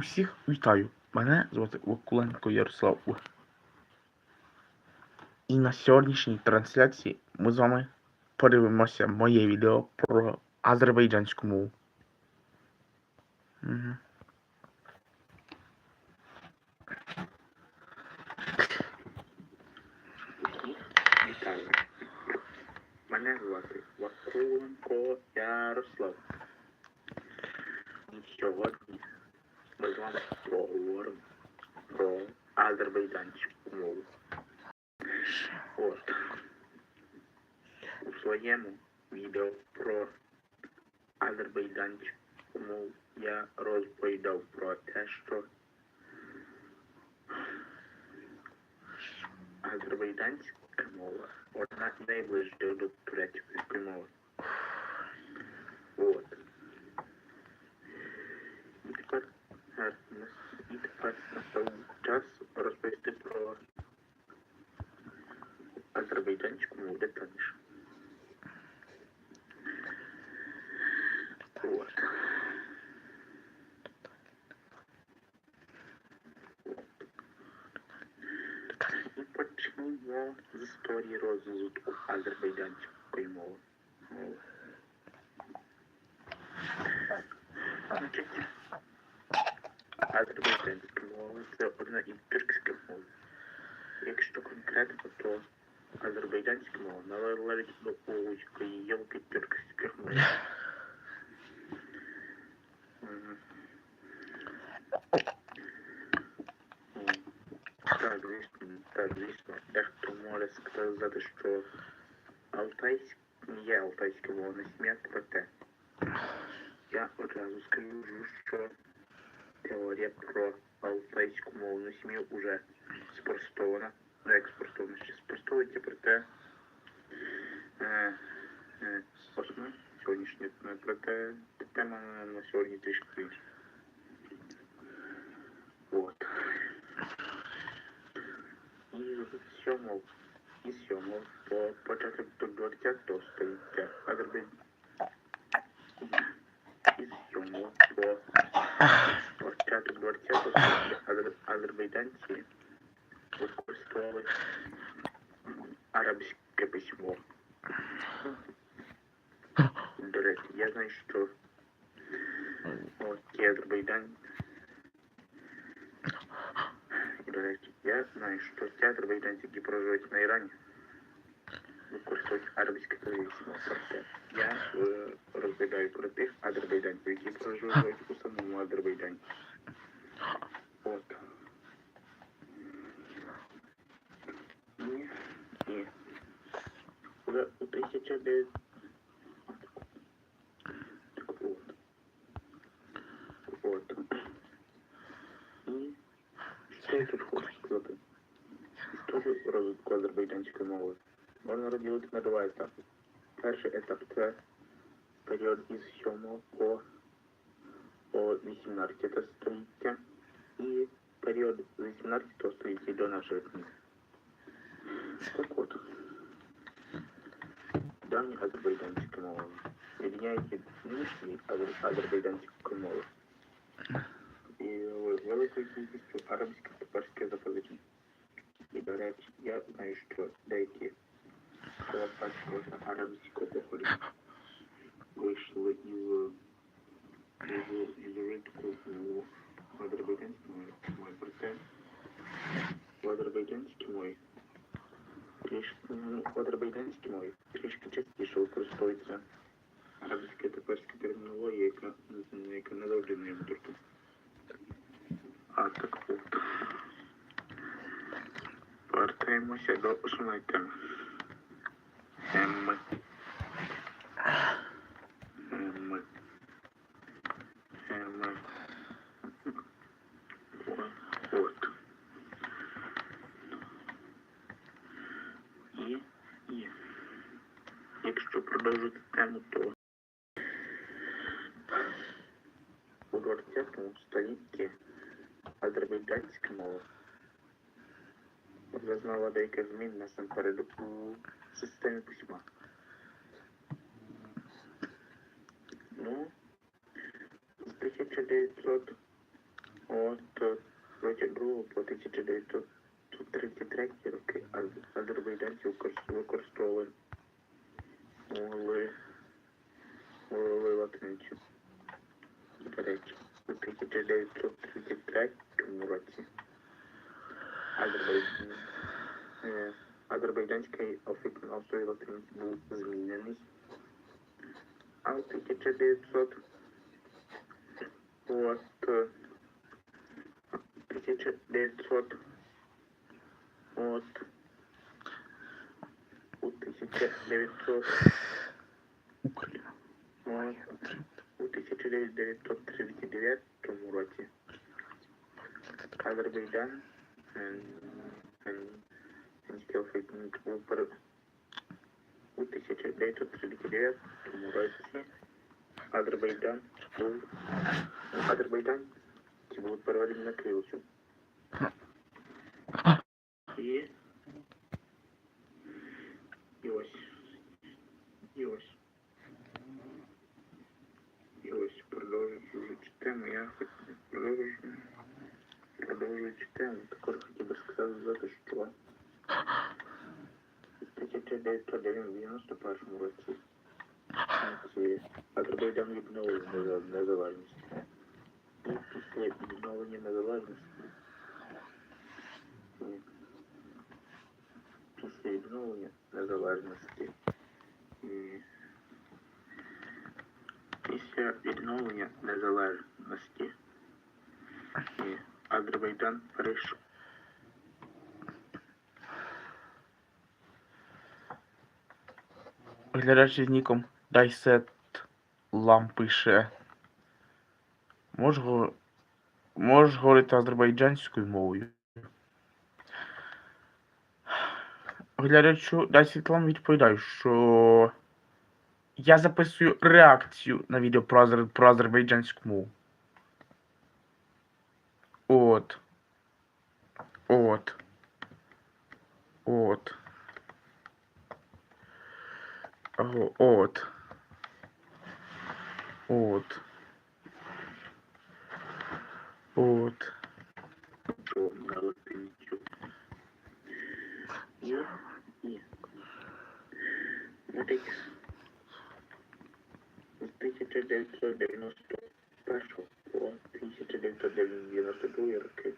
Усіх вітаю. Мене звати Вакуленко Ярослав. І на сьогоднішній трансляції ми з вами подивимося моє відео про азербайджанську мову. Мене звати Вакуленко Ярослав. Сьогодні ми з вами поговоримо про азербайджанську мову. От. У своєму відео про азербайджанську мову я розповідав про те, що азербайджанська мова одна з найближчих до турецької мови. От. І тепер, е, нас- і тепер настав час розповісти про азербайджанську мову детальніше. От. І почнемо з історії розвитку азербайджанської мови. Азербайджанська мова це одна із тюркських мов. Якщо конкретно, то азербайджанська мова належить до вузької гілки тюркських мов. Так, так, звісно. Дехто може сказати, що алтайськ є алтайська не смерть, проте я одразу скажу, що теорія про алтайську мовну сім'ю вже спростована. Ну, як спростована, ще спростовується, проте е, е, основна сьогоднішня, е, проте тема на сьогодні трішки інша. От. І сьомого. І сьомого по початок до 20 століття. Азербайджан із сьомого по початок 20 століття. Азер- азербайджанці використовували арабське письмо. До речі, я знаю, що ті азербайджанці до знаю, що ті азербайджанці, які проживають на Ірані, використовують арабське. Проте я е, розповідаю про тих азербайджанців, які проживають у самому Азербайджані. От. І, і у 1900 так от. От. І що я тут хочу сказати? Історію розвитку азербайджанської мови можна розділити етапи. Перший етап це період із 7 по, по 18 століття і період з 18 століття до нашої книги. Так от, давні азербайджанські мови відрізняють від нинішньої азер- азербайджанської мови. І великою кількістю арабських та перських запозичень. І, до речі, я знаю, що деякі вийшли із, із, ринку у азербайджанській мові. Проте в азербайджанській мові трішки, в азербайджанській мові трішки частіше використовується арабська та перська термінологія, яка, яка не завжди не є. А так от. Повертаємося до основної теми. Ем. Ем. Ем. От. І, і. Якщо продовжити тему, то у 20 столітті азербайджанська мова зазнала деяких змін насамперед у системі письма. Ну, з 1900 От е, 22 по 1933 роки аз- азербайджанці викор- використовували латиницю. До речі, у 1933 році Азербайджан, е, азербайджанський алфавіт на основі латиниці був змінений. А у 1900 от е, 1900 от у 1900 Україна. от, у 1939 році Азербайджан е, е, фінський алфавіт був пере- у 1939 році Азербайджан був Азербайджан ці були переведені на አሽሙሮች አቅርቦ ደምግ ነው Глядач з ніком Дайсет Лам пише. Можеш, можеш говорити азербайджанською мовою? Глядачу Дайсет Лам відповідаю, що я записую реакцію на відео про, азер... про азербайджанську мову. От. От. От. О, От. От. От. з 1991 по 1992 роки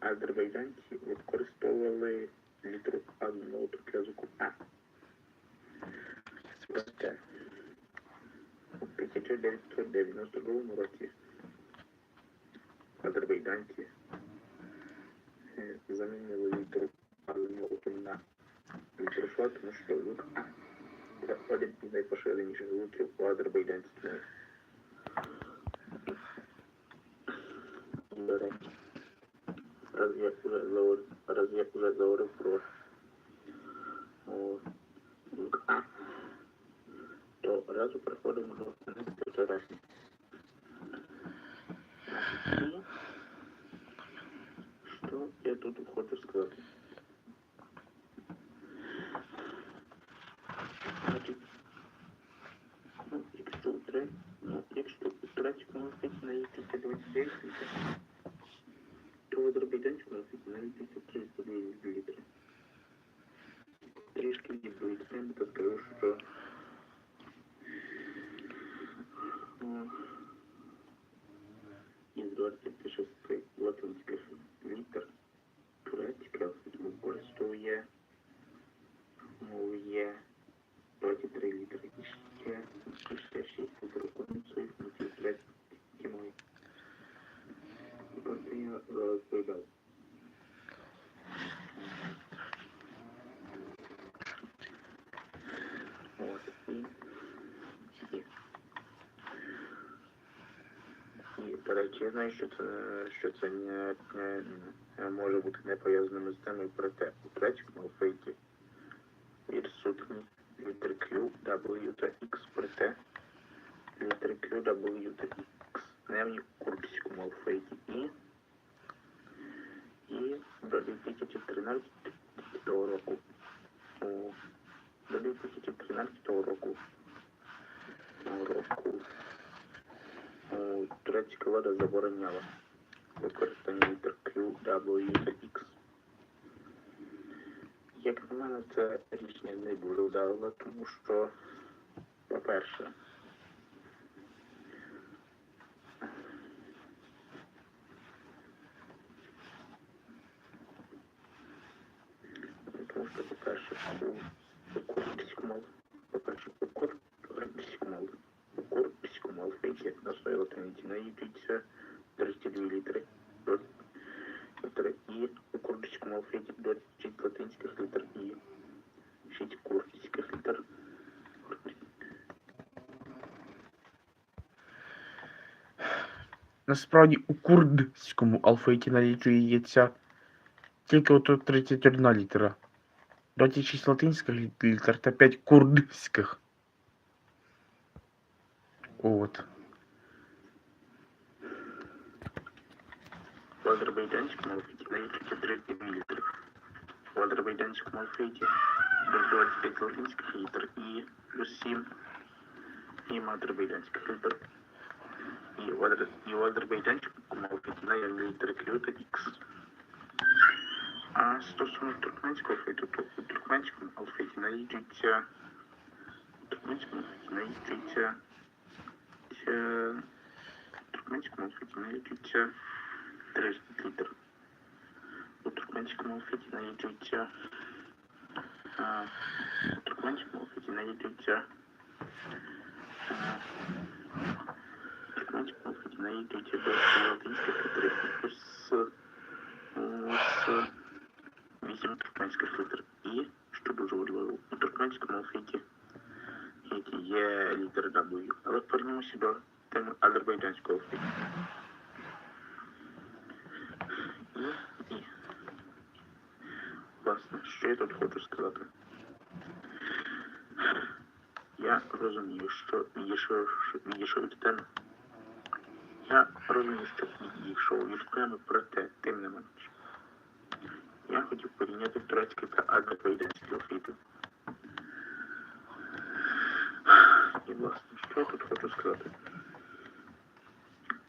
азербайджанці використовували літеру одного тут язику А. Проте у 1992 році азербайджанці е, замінили літеру одного на літеру Ш, тому що звук А це один із найпоширеніших звуків у азербайджанській мові. До речі, раз я вже говорив, раз я вже говорив про о, звук А, то разу переходимо до вчорашнього. Що я тут хочу сказати? Значить, ну, якщо у треть, ну, якщо у третьому алфавіті налітися 29 літер, то в азербайджанському алфавіті налітися 32 літери. Трішки відповідь, то скажу, що о, із 26 латинських літер турецька використовує мовує 23 літери і ще, і ще 6 літер українців на цій турецькій мові. І про це я розповідав. От, і, і і, до речі, я знаю, що це, що це не, не, може бути не пов'язаними з темою проте у турецькому фейки. відсутні літер Q, W та X, проте Літер Q, W та X наявні у курбському алфавіті і, і до 2013 року у до 2013 року року у турецька влада забороняла використання літер Q, W X. Як на мене, це рішення не дуже вдало, тому що, по-перше, Ну, Тому що, по-перше, у курдську мову, по-перше, у курдську мову, у курдську мову, яке на своїй наїдуться 32 літери, до- І, у мову, яке 26 латинських літер І, 6 курдських літер. Насправді у курдському алфавіті налічується тільки ото 31 літера. 26 латинських лі- літер та 5 курдських. От. В азербайджанському алфавіті наїдуться 32 літери. В азербайджанському алфавіті до 25 латинських літер І, плюс 7 і азербайджанських літер. І в, азер... і в азербайджанському алфавіті наявні літери Q X. А стосовно туркменського алфавіту, то у туркменському алфавіті наїжджується у туркменському алфавіті наїжджується туркменському алфавіті наїжджується 30 літер. У туркменському алфавіті наїжджується а, у туркменському алфавіті наїжджується до латинських літер плюс з 8 туркменських літер. І, що дуже важливо, у туркменському алфавіті є літер W. Але повернемося до теми азербайджанського алфавіту. І, і. Власне, що я тут хочу сказати? Я розумію, що відійшов відійшов від теми. Я розумію, що відійшов від теми, проте, тим не менше. Я хотів порівняти турецький та азербайджанський алфавіти. І, власне, що я тут хочу сказати?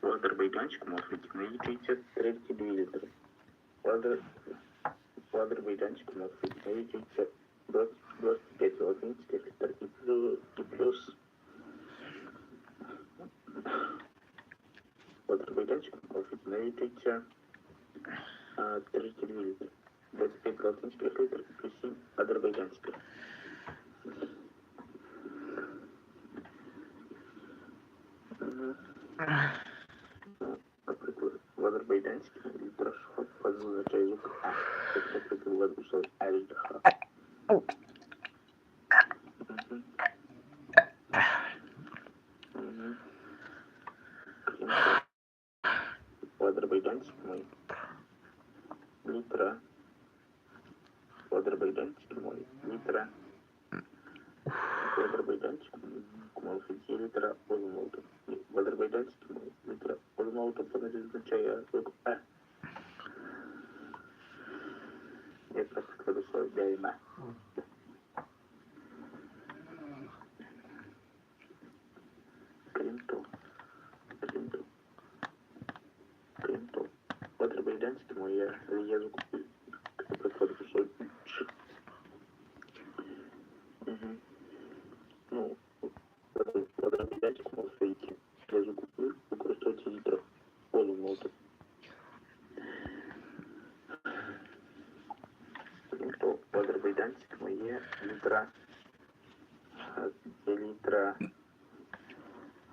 У азербайджанському алфавіті налічується 32 літери. У, азер... у налічується 20 25 латинських літер і плюс, і плюс у налічується а, 32 літери. 25 латинських літер і плюс 7 азербайджанських. Мгм. Наприклад, в азербайджанському літера Ш означає звук А. Як, наприклад, в азербайджанському Аль-Ха. Мгм. Мгм. Крім того, В азербайджанському літера в азербайджанському літера в азербайджанському алфавіті літера Озмолту. В азербайджанському літера Озмолту означає звук Е. Як, наприклад, у слові «дяйме». Крім того, крім того, крім того, в азербайджанському є, є звук «ü», наприклад, у слові «ч». Мгм. Ну, азербайджанському алфавіті для звуку «ü» використовується літера Озмолту. Крім того, в азербайджанському є літера, е, є літера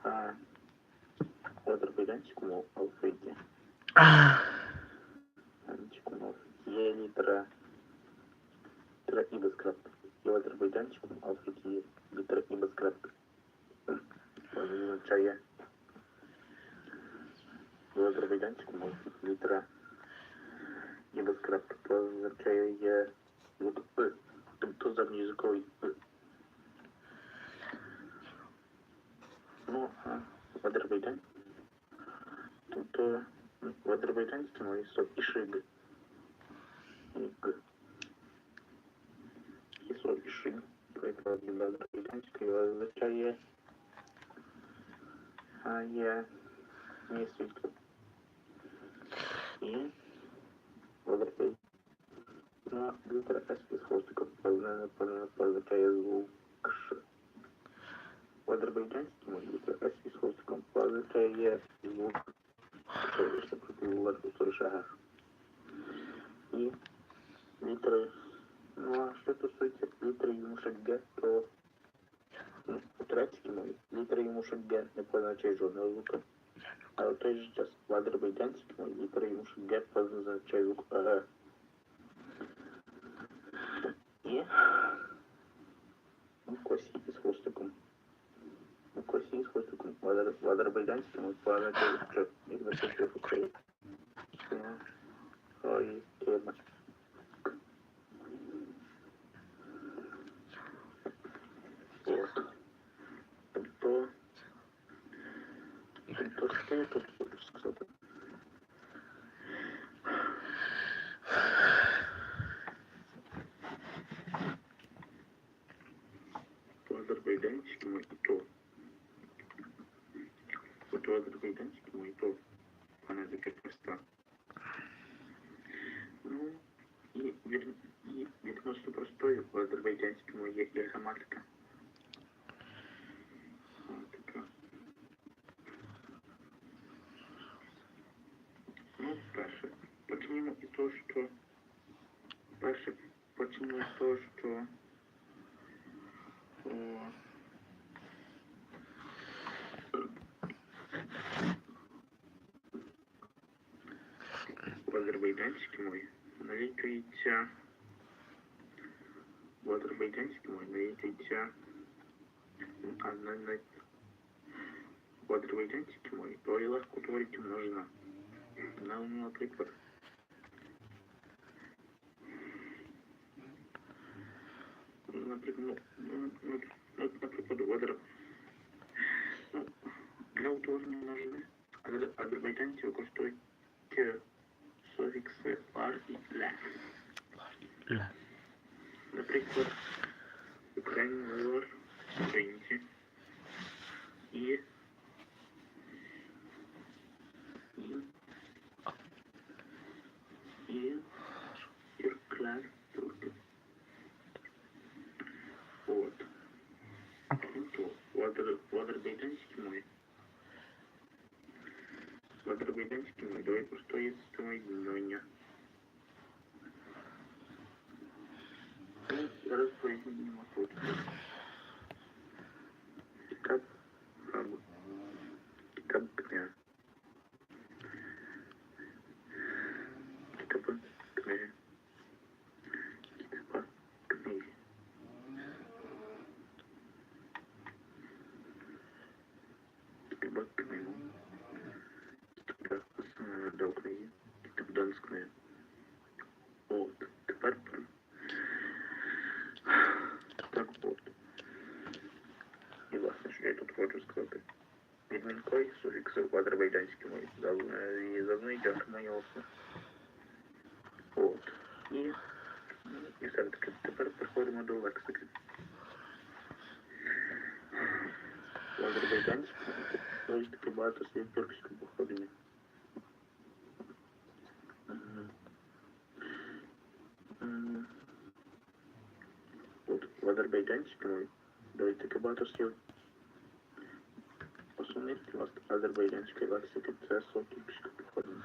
а, в азербайджанському алфавіті англійському алфавіті є літера літера і без крапки. І в азербайджанському алфавіті є літера і без крапки. Вона означає в азербайджанському алфавіті літера і без крапки. То означає є звук «ы», тобто задньоязиковий «ы». Ну, а в Азербайджані. Тобто в азербайджанському є слово ішиг. І г. І слово ішиг. Приклад від азербайджанської означає а є Ні, світло. Г, то ну, у турецькій мові літери ймушек Г не позначає жодного звука. А в той же час в літери ймушек Г позначає звук Г. І у косі з хвостиком. У косі з хвостиком в, азер... в азербайджанському позначає звук Ч, як в Україні. Ой, тема. От. Тобто, тобто, що я тут хочу сказати? По азербайджанському і то. У азербайджанському і то. Вона таке проста. Ну, і, від, і відносно простою в азербайджанському є і граматика. О, така. Ну, перше, почнімо із того, що... Перше, почнімо з того, що... О, в азербайджанській мові налічується в азербайджанській мові налічується а на, на, в азербайджанській мові доволі легко утворюється множина. На, наприклад, наприклад, наприклад, ну, для утворення азер- азербайджанці використовують суфікси лар і ля. Ля. Наприклад, Україні лор, українці. І... І турки. От. Крім того, в азер- в азербайджанській мові в азербайджанській мові доволі простої системи відмінювання. Ну, зараз пояснимо тут. Кітап або кітап книга. Кітапи книги. Кітапа книги. Кітапа книги. Кітапа е, до України. Кітап данської. От, тепер про так от. І власне, що я тут хочу сказати. Відмінкой суфікси в азербайджанській мові. Зав- І зазнає моє оси. От. І, і все-таки тепер переходимо до лексики. В азербайджанській мові таки багато слів тюркського походження. От в азербайджанській мові доволі таки багато слів. Основний пласт азербайджанської лексики це словтюркське походження.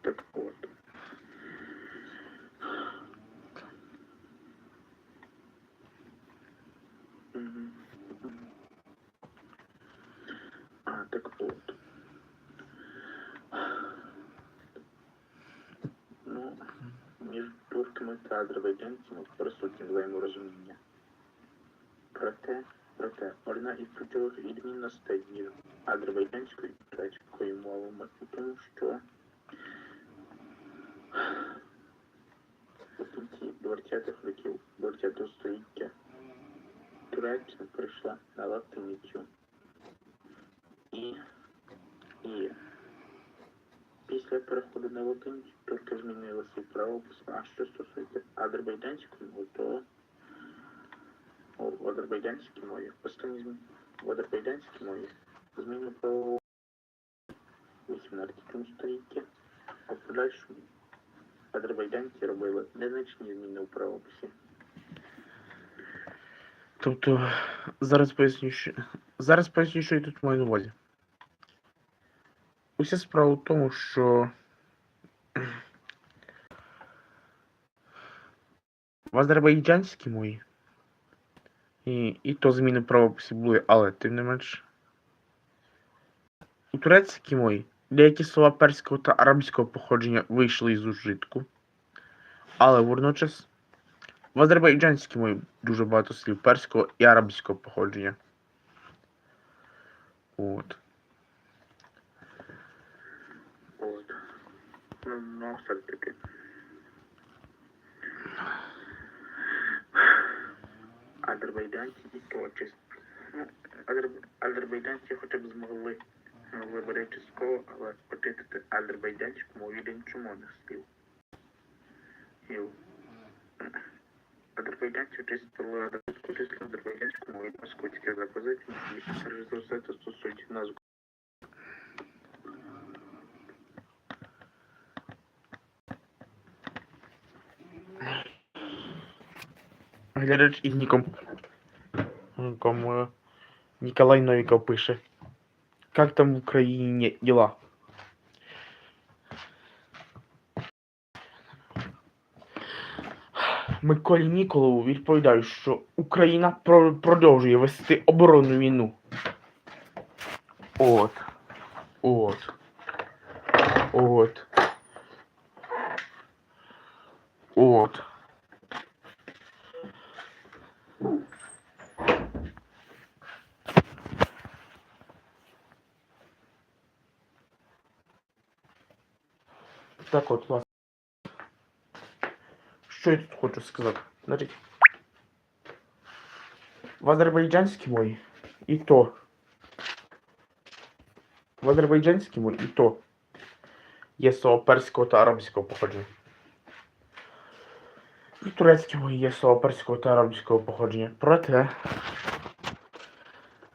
Так от. Мгм. А, так от. Ну, між турками та азербайджанцями присутні взаєморозуміння. Проте, проте, одна із ключових відмінностей між азербайджанською і турецькою мовами у тому, що у кінці 20-х років 20 століття Туреччина перейшла на латиницю. І, і після переходу на латиницю турки змінили свій правопис. А що стосується азербайджанської мови, то в азербайджанській мові останні зміни в азербайджанській мові зміни про 18 столітті, а в подальшому азербайджанці робили незначні зміни у правописі. Тобто, зараз поясню, що. Зараз поясню, що я тут маю на увазі. Уся справа в тому, що. В азербайджанській мові. І, і то зміни правописів були, але тим не менш. У турецькій мові деякі слова перського та арабського походження вийшли із ужитку. Але водночас в азербайджанській мові дуже багато слів перського і арабського походження. От. Ну, ну все ж таки. Азербайджанці азер... азербайджанці хоча б змогли ну, вибори частково, але почистити азербайджанську мову від іншомовних слів. І Азербайджанці чистили мову від москвицьких запозицій, і перш за все це стосується назв Глядач із ніком. Ніком е, Ніколай Новіков пише. Как там в Україні діла? Миколі Ніколову відповідаю, що Україна про- продовжує вести оборонну війну. От. От. От. От. Так от, власне. Що я тут хочу сказати? Значить, в азербайджанській мові і то. В азербайджанській мові і то є слово та арабського походження. В є слово перського та арабського походження. Проте,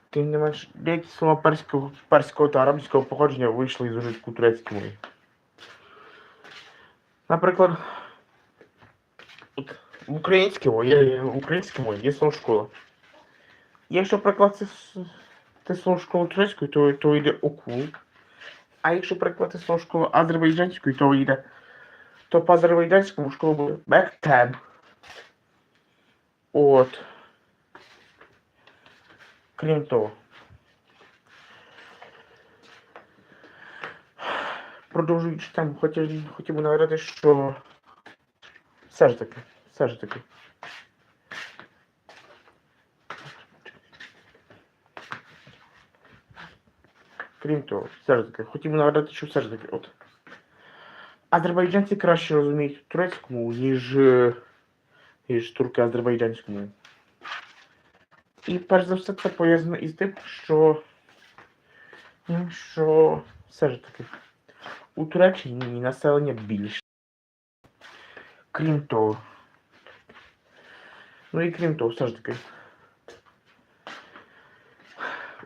тим не менш, деякі слова перського, перського та арабського походження вийшли із ужитку турецької мови. Наприклад, от в українській мові є, є слово школа. Якщо прикласти те слово школу турецькою, то, то йде окул. А якщо прикласти слово школу азербайджанською, то йде. То по азербайджанському школа буде мектеб. От. Крім того. Продовжуючи тему, хотів, хотів би нагадати, що все ж таки, все ж таки. Крім того, все ж таки, хотів би нагадати, що все ж таки, от. Азербайджанці краще розуміють турецьку мову, ніж, ніж турки азербайджанську мову. І перш за все це пов'язано із тим, що, ну, що все ж таки у Туреччині населення більше. Крім того. Ну і крім того, все ж таки.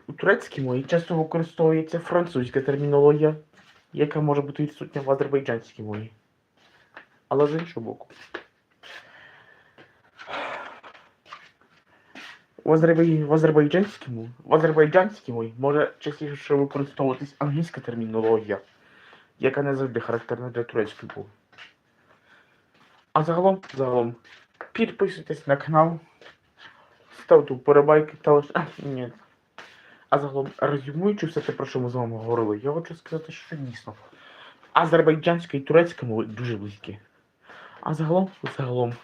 У турецькій мові часто використовується французька термінологія, яка може бути відсутня в азербайджанській мові. Але з іншого боку. В, Азербай... в азербайджанській мові, може частіше використовуватись англійська термінологія яка не завжди характерна для турецької мови. А загалом, загалом, підписуйтесь на канал, ставте вподобайки та лише. Ні. А загалом, резюмуючи все те, про що ми з вами говорили, я хочу сказати, що дійсно азербайджанська і турецька мови дуже близькі. А загалом, загалом,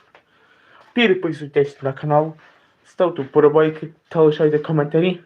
підписуйтесь на канал, ставте вподобайки та лишайте коментарі.